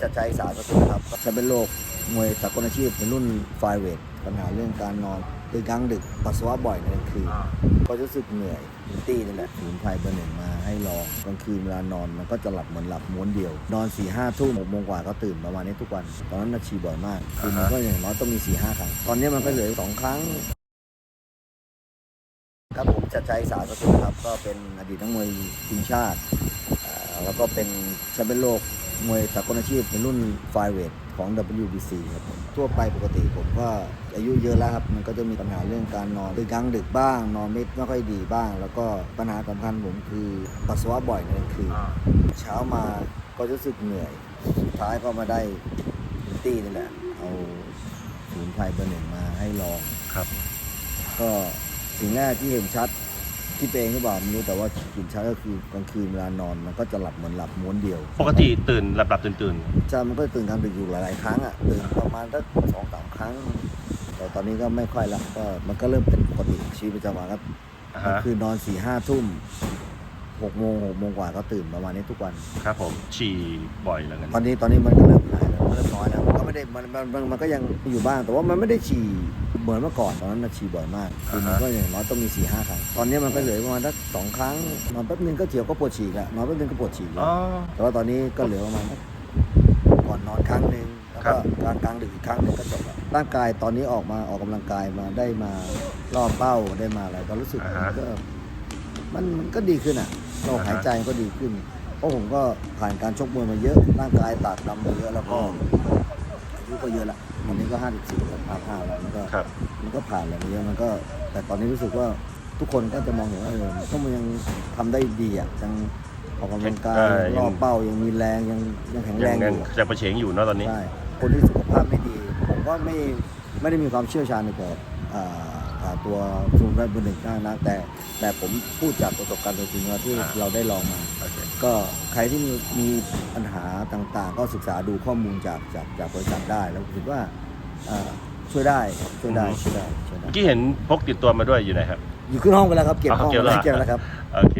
จัดใจสารก็คือครับฉันเป็นโรคมวยสากลอาชีพในรุ่นไฟเวทปัญหาเรื่องการนอนคือกลางดึกปัสสาวะบ่อยในกลางคืนก็รู้สึกเหนื่อยตี้นี่แหละศูนย์ไพรเบอร์หนึ่งมาให้ลองกลางคืนเวลานอนมันก็จะหลับเหมือนหลับม้วนเดียว นอน4ี่ห้าทุ่มหกโมงกว่าก็ตื่นประมาณนี้ทุกวัน ตอนนั้นนาชีบ่อยมากคืนนึงก็อย่างน้อยต้องมี4ี่ห้าครั้ง ตอนนี้มันก็เหลือสองครั้งครับผมจัดใจสารก็คือครับก็เป็นอดีตนักมวยทีมชาติแล้วก็เป็นแชมป์เป็นโลก มวยสากลอาชีพในรุ่นไฟเวทของ WBC ครับผมทั่วไปปกติผมก็อายุเยอะแล้วครับ มันก็จะมีปัญหาเรื่องการนอนคือกลางดึกบ้าง นอนไม่ไม่ค่อยดีบ้าง แล้วก็ปัญหาสำคัญผมคือปัสสาวะบ่อยในกลางคืนเช้ามาก็รู้สึกเหนื่อย สุดท้ายก็มาได้พิตตี้นี่แหละ เอาศูนย์ไพรเบอร์หนึ่งมาให้ลองครับ ก็สิ่งแรกที่เห็นชัด ที่เป็นเองหรือเปล่าไม่รู้แต่ว่าเห็นชัดก็คือกลางคืนเวลานอนมันก็จะหลับเหมือนหลับม้วนเดียวปกติตื่นหลับหลับตื่นตื่นจะมันก็ตื่นกลางดึกอยู่หลายๆครั้งอะตื่นประมาณสักสองสามครั้ง แต่ตอนนี้ก็ไม่ค่อยละก็มันก็เริ่มเป็นปกติชีวิตประจำวันครับอ่าก็ฮะคือนอนสี่ห้าทุ่มหกโมงหกโมงกว่าก็ตื่นประมาณนี้ทุกวัน ครับผมฉี่บ่อยเหมือนกันตอนนี้ตอนนี้มันก็เริ่มหายแล้วมันเริ่มน้อยแล้วมันก็ ไม่ได้มันมันมันมันก็ยังอยู่บ้าง แต่ว่ามันไม่ได้ฉี่เหมือนเมื่อก่อนตอนนั้นน่ะฉี่บ่อยมากคือมันก็อย่างน้อยต้องมีสี่ห้าครั้งตอนนี้มันก็เหลือประมาณสักสองครั้งนอนแป๊บนึงก็เจียวก็ปวดฉี่แล้วนอนแป๊บนึงก็ปวดฉี่แล้วอ๋อแต่ว่าตอนนี้ก็เหลือประมาณสักก่อนนอนครั้งหนึ่งแล้วครัก็บกลางกลางดึกอีกครั้งหนึ่งก็จบแล้วร่างกายตอนนี้ออกมาออกกำลังกายมาได้มารอบเป้าได้มาอะไรก็รู้สึกมันก็มันมันก็ดีขึ้นอะเราหายใจก็ดีขึ้น เพราะผมก็ผ่านการชกมวยมาเยอะ ร่างกายตากดำมาเยอะแล้วก็ อายุก็เยอะละตอนนี้ก็ห้าสิบสี่แล้วห้าห้าแล้วมันก็ครับ มันก็ผ่านอะไรมาเยอะมันก็ แต่ตอนนี้รู้สึกว่าทุกคนก็จะมองเห็นว่าเออถ้ามันยังทำได้ดีอะยังออกกำลังกายเออยัง รอบเป้ายังมีแรงยังยังแข็งแรยังงอยังยู่อะ จะประเฉงอยู่เนอะตอนนี้ ใช่ คนที่สุขภาพไม่ดี ผมก็ไม่ไม่ได้มีความเชี่ยวชาญในเกี่ยวกับอ่าอ่า ตัวสมุนไพรเบอร์หนึ่งมากนะแต่ แต่ผมพูดจากประสบการณ์ตัวจริงว่าที่อ่า เราได้ลองมา โอเค ก็ใครที่มีมีปัญหาต่างๆ ก็ศึกษาดูข้อมูลจากจากจากบริษัทได้ แล้วคิดว่าอ่าช่วยได้ครับช่วยได้ช่วยได้ช่วยได้เมื่อกี้เห็นพกติดตัวมาด้วยอยู่ไหนครับ อยู่ขึ้นห้องไปแล้วครับเก็บอ๋อห้องเก็บแล้วไว้เก็บแล้วครับ โอเค